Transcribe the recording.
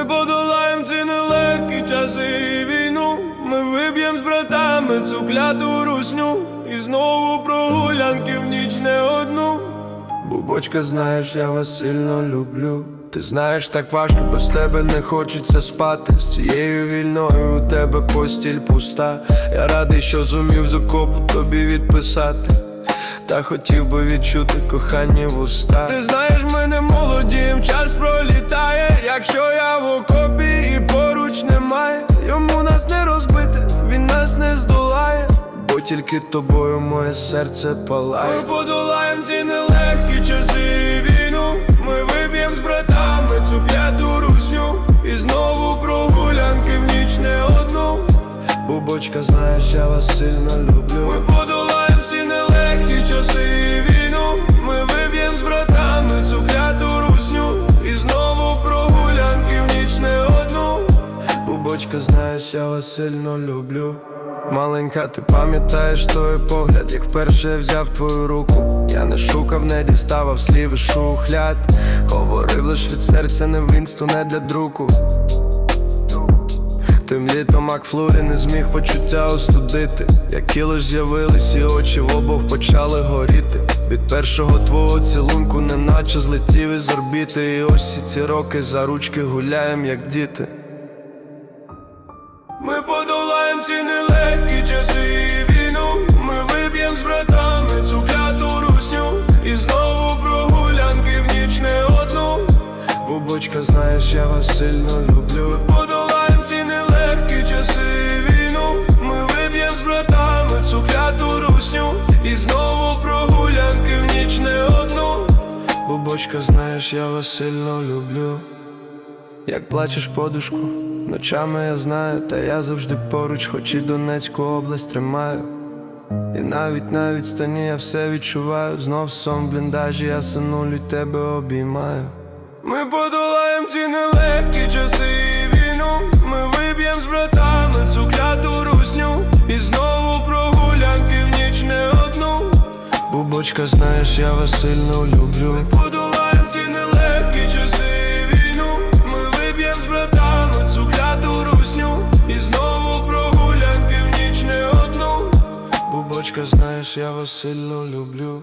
Ми подолаєм ці нелегкі часи і війну. Ми виб'єм з братами цю кляту русню. І знову прогулянки в ніч не одну. Бубочка, знаєш, я вас сильно люблю. Ти знаєш, так важко, без тебе не хочеться спати. З цією вільною у тебе постіль пуста. Я радий, що зумів з окопу тобі відписати. Та хотів би відчути кохання в уста. Ти знаєш, ми не молоді, час пролітає. Якщо я в окопі і поруч немає, йому нас не розбити, він нас не здолає. Бо тільки тобою моє серце палає. Ми подолаєм ці нелегкі часи війну. Ми виб'єм з братами цю п'яту русню. І знову прогулянки в ніч не одну. Бубочка, знаєш, я вас сильно люблю. Ми Бубочка, знаєш, я вас сильно люблю. Маленька, ти пам'ятаєш той погляд, як вперше взяв твою руку. Я не шукав, не діставав слів шухляд. Говорив лиш від серця, не в інсту, не для друку. Тим літом Макфлурі не зміг почуття остудити. Як кіло з'явились, і очі в обох почали горіти. Від першого твого цілунку, неначе злетів із орбіти. І ось ці роки за ручки гуляєм, як діти. Ми подолаєм ці нелегкі часи і війну. Ми виб'єм з братами цю кляту русню. І знову прогулянки в ніч не одну. Бубочка, знаєш, я вас сильно люблю. Ми подолаєм ці нелегкі часи і війну. Ми виб'єм з братами цю кляту русню. І знову прогулянки в ніч не одну. Бубочка, знаєш, я вас сильно люблю. Як плачеш подушку, ночами я знаю, та я завжди поруч, хоч і Донецьку область тримаю. І навіть на відстані я все відчуваю, знов сон в бліндажі, я синулю тебе обіймаю. Ми подолаєм ці нелегкі часи і війну. Ми виб'єм з братами цю кляту русню. І знову прогулянки в ніч не одну. Бубочка, знаєш, я вас сильно люблю. Вас сильно люблю.